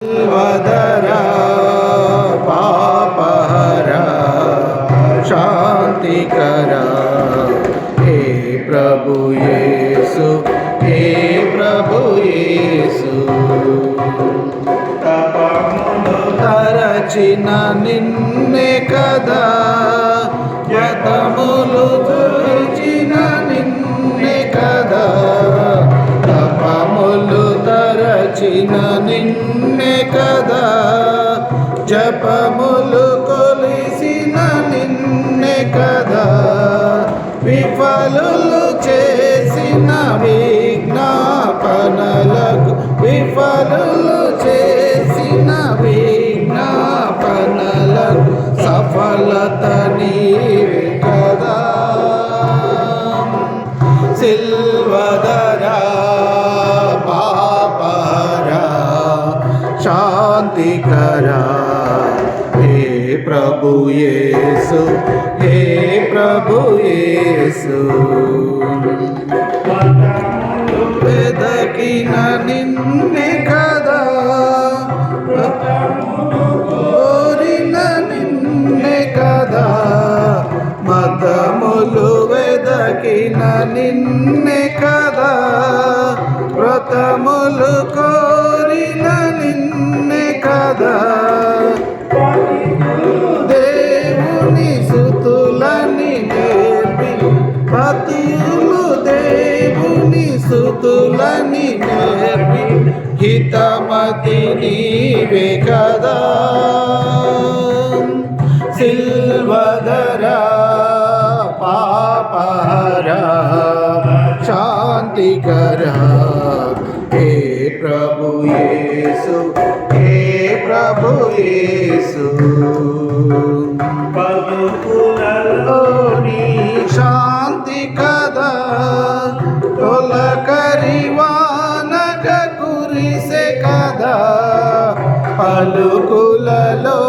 వదరా పాపహరా శాంతికరా హే ప్రభు యేసు హే ప్రభు యేసు తరచిన నిన్నే కదా నిన్నే కదా జపములు కొలిసిన నిన్నే కదా విఫలులు చేసిన విజ్ఞాపనలకు విఫలులు చేసిన విజ్ఞాపనలకు సఫలత నీవే కదా. సిల్వదా శాంతికరా హే ప్రభు యేసు హే ప్రభు యేసు. వెదకిన నిన్నే కదా కోరిన నిన్నే కదా. మతములు వెదకిన నిన్నే కదా వ్రతములు కో పతులు దేవుని సుతులని నేర్పి హితమతి నీవే కదా. సిల్వదరా పాపహరా శాంతికరా. హే ప్రభు యేసు హే ప్రభు యేసు. నీ పలుకులలో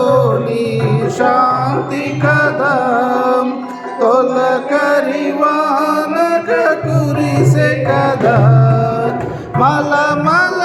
శాంతి కదా తొలకరి వానక కురిసె కదా. మల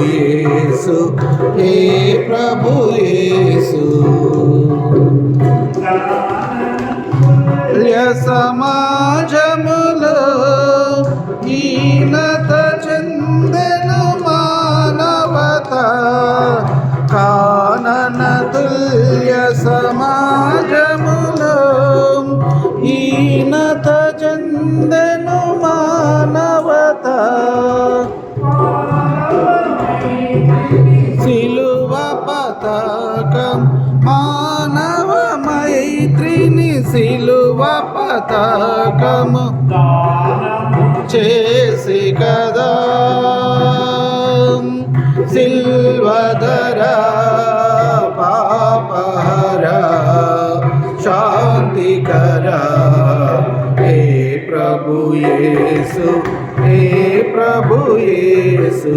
ప్రభుయేసు హే ప్రభుయేసు సమాజములో ఈనత చెందెను మానవత. కానన తుల్య సమాజములో ఈనత చెందెను పతాకం. మానవ మైత్రిని సిలువ పతాకము చేసి కదా. సిల్వదరా పాపహరా శాంతికర. హే ప్రభు యేసు హే ప్రభు యేసు.